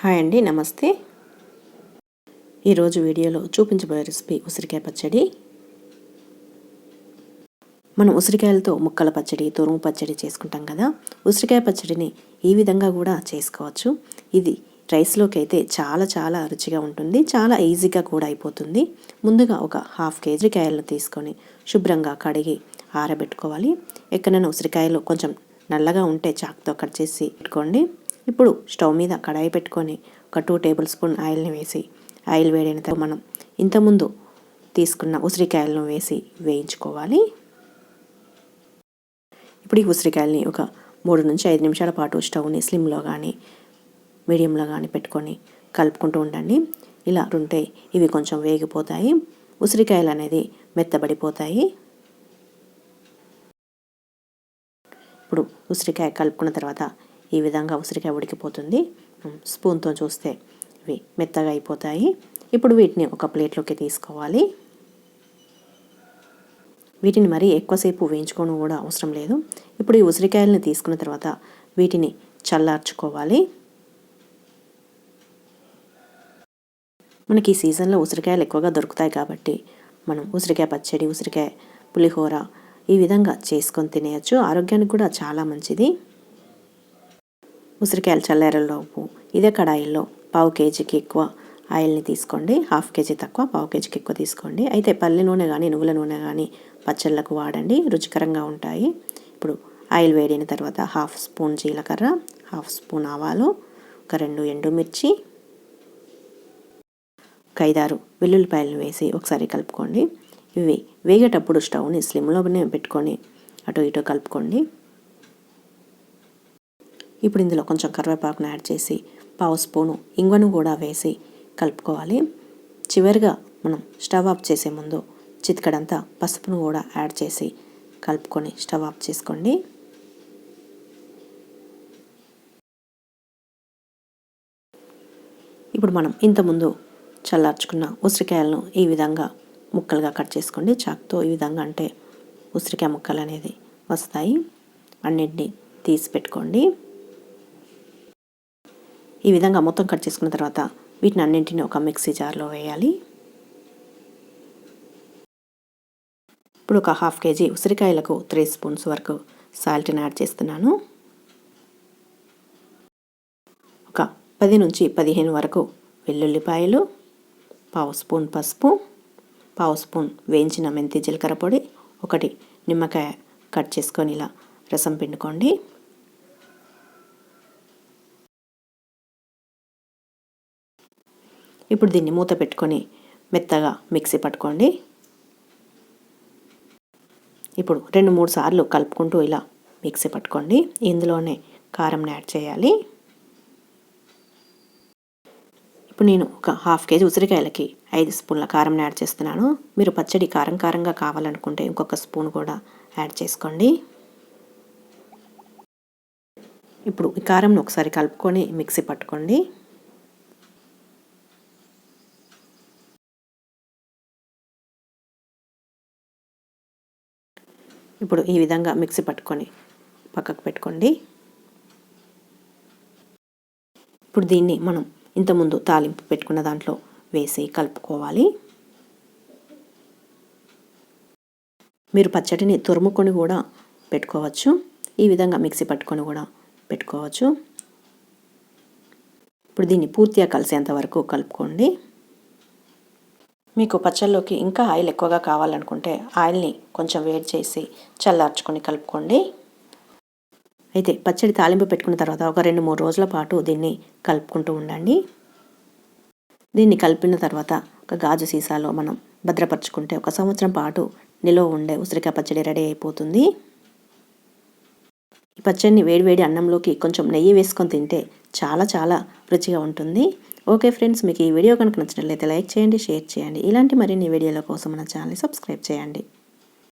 Hi అండి నమస్తే. ఈరోజు వీడియోలో చూపించబోయే రెసిపీ ఉసిరికాయ పచ్చడి. మనం ఉసిరికాయలతో ముక్కల పచ్చడి తురుము పచ్చడి చేసుకుంటాం కదా. ఉసిరికాయ పచ్చడిని ఈ విధంగా కూడా చేసుకోవచ్చు. ఇది రైస్లోకి అయితే చాలా చాలా రుచిగా ఉంటుంది. చాలా ఈజీగా కూడా అయిపోతుంది. ముందుగా ఒక హాఫ్ కేజీ కాయలను తీసుకొని శుభ్రంగా కడిగి ఆరబెట్టుకోవాలి. ఎక్కడైనా ఉసిరికాయలు కొంచెం నల్లగా ఉంటే చాక్తో కట్ చేసి పెట్టుకోండి. ఇప్పుడు స్టవ్ మీద కడాయి పెట్టుకొని ఒక టూ టేబుల్ స్పూన్ ఆయిల్ని వేసి ఆయిల్ వేడైన తర్వాత మనం ఇంతకుముందు తీసుకున్న ఉసిరికాయలను వేసి వేయించుకోవాలి. ఇప్పుడు ఈ ఉసిరికాయలని ఒక మూడు నుంచి ఐదు నిమిషాల పాటు స్టవ్ని స్లిమ్లో కానీ మీడియంలో కానీ పెట్టుకొని కలుపుకుంటూ ఉండండి. ఇలా ఉంటే ఇవి కొంచెం వేగిపోతాయి. ఉసిరికాయలు అనేది మెత్తబడిపోతాయి. ఇప్పుడు ఉసిరికాయ కలుపుకున్న తర్వాత ఈ విధంగా ఉసిరికాయ ఉడికిపోతుంది. స్పూన్తో చూస్తే ఇవి మెత్తగా అయిపోతాయి. ఇప్పుడు వీటిని ఒక ప్లేట్లోకి తీసుకోవాలి. వీటిని మరీ ఎక్కువసేపు వేయించుకోవడం కూడా అవసరం లేదు. ఇప్పుడు ఈ ఉసిరికాయలని తీసుకున్న తర్వాత వీటిని చల్లార్చుకోవాలి. మనకి ఈ సీజన్లో ఉసిరికాయలు ఎక్కువగా దొరుకుతాయి కాబట్టి మనం ఉసిరికాయ పచ్చడి ఉసిరికాయ పులిహోర ఈ విధంగా చేసుకొని తినేయచ్చు. ఆరోగ్యానికి కూడా చాలా మంచిది. ఉసిరికాయలు చల్లారేలోపు ఇదే కడాయిల్లో పావు కేజీకి ఎక్కువ ఆయిల్ని తీసుకోండి. హాఫ్ కేజీ తక్కువ పావు కేజీకి ఎక్కువ తీసుకోండి. అయితే పల్లె నూనె కానీ నువ్వుల నూనె కానీ పచ్చళ్ళకు వాడండి. రుచికరంగా ఉంటాయి. ఇప్పుడు ఆయిల్ వేడిన తర్వాత హాఫ్ స్పూన్ జీలకర్ర హాఫ్ స్పూన్ ఆవాలు ఒక రెండు ఎండుమిర్చి ఒక ఐదారు వెల్లుల్లిపాయలను వేసి ఒకసారి కలుపుకోండి. ఇవి వేగేటప్పుడు స్టవ్ని స్లిమ్లోనే పెట్టుకొని అటు ఇటు కలుపుకోండి. ఇప్పుడు ఇందులో కొంచెం కరివేపాకును యాడ్ చేసి పావు స్పూను ఇంగువను కూడా వేసి కలుపుకోవాలి. చివరిగా మనం స్టవ్ ఆఫ్ చేసే ముందు చితికడంతా పసుపును కూడా యాడ్ చేసి కలుపుకొని స్టవ్ ఆఫ్ చేసుకోండి. ఇప్పుడు మనం ఇంతకుముందు చల్లార్చుకున్న ఉసిరికాయలను ఈ విధంగా ముక్కలుగా కట్ చేసుకోండి. చాక్తో ఈ విధంగా అంటే ఉసిరికాయ ముక్కలు అనేది వస్తాయి. అన్నింటినీ తీసి పెట్టుకోండి. ఈ విధంగా మొత్తం కట్ చేసుకున్న తర్వాత వీటిని అన్నింటినీ ఒక మిక్సీ జార్లో వేయాలి. ఇప్పుడు ఒక హాఫ్ కేజీ ఉసిరికాయలకు త్రీ స్పూన్స్ వరకు సాల్ట్ని యాడ్ చేస్తున్నాను. ఒక పది నుంచి పదిహేను వరకు వెల్లుల్లిపాయలు పావు స్పూన్ పసుపు పావు స్పూన్ వేయించిన మెంతి జీలకర్ర పొడి ఒకటి నిమ్మకాయ కట్ చేసుకొని ఇలా రసం పిండుకోండి. ఇప్పుడు దీన్ని మూత పెట్టుకొని మెత్తగా మిక్సీ పట్టుకోండి. ఇప్పుడు రెండు మూడు సార్లు కలుపుకుంటూ ఇలా మిక్సీ పట్టుకోండి. ఇందులోనే కారంని యాడ్ చేయాలి. ఇప్పుడు నేను ఒక హాఫ్ కేజీ ఉసిరికాయలకి ఐదు స్పూన్ల కారంని యాడ్ చేస్తున్నాను. మీరు పచ్చడి కారం కారంగా కావాలనుకుంటే ఇంకొక స్పూన్ కూడా యాడ్ చేసుకోండి. ఇప్పుడు ఈ కారంను ఒకసారి కలుపుకొని మిక్సీ పట్టుకోండి. ఇప్పుడు ఈ విధంగా మిక్సీ పట్టుకొని పక్కకు పెట్టుకోండి. ఇప్పుడు దీన్ని మనం ఇంతకుముందు తాలింపు పెట్టుకున్న దాంట్లో వేసి కలుపుకోవాలి. మీరు పచ్చడిని తురుముకొని కూడా పెట్టుకోవచ్చు. ఈ విధంగా మిక్సీ పట్టుకొని కూడా పెట్టుకోవచ్చు. ఇప్పుడు దీన్ని పూర్తిగా కలిసేంత వరకు కలుపుకోండి. మీకు పచ్చళ్ళలోకి ఇంకా ఆయిల్ ఎక్కువగా కావాలనుకుంటే ఆయిల్ని కొంచెం వేడి చేసి చల్లార్చుకొని కలుపుకోండి. అయితే పచ్చడి తాలింపు పెట్టుకున్న తర్వాత ఒక రెండు మూడు రోజుల పాటు దీన్ని కలుపుకుంటూ ఉండండి. దీన్ని కలిపిన తర్వాత ఒక గాజు సీసాలో మనం భద్రపరచుకుంటే ఒక సంవత్సరం పాటు నిలువ ఉండే ఉసిరికాయ పచ్చడి రెడీ అయిపోతుంది. ఈ పచ్చడిని వేడివేడి అన్నంలోకి కొంచెం నెయ్యి వేసుకొని తింటే చాలా చాలా రుచిగా ఉంటుంది. ఓకే ఫ్రెండ్స్ మీకు ఈ వీడియో కనుక నచ్చినట్లయితే లైక్ చేయండి షేర్ చేయండి. ఇలాంటి మరిన్ని వీడియోల కోసం మన ఛానల్ని సబ్స్క్రైబ్ చేయండి.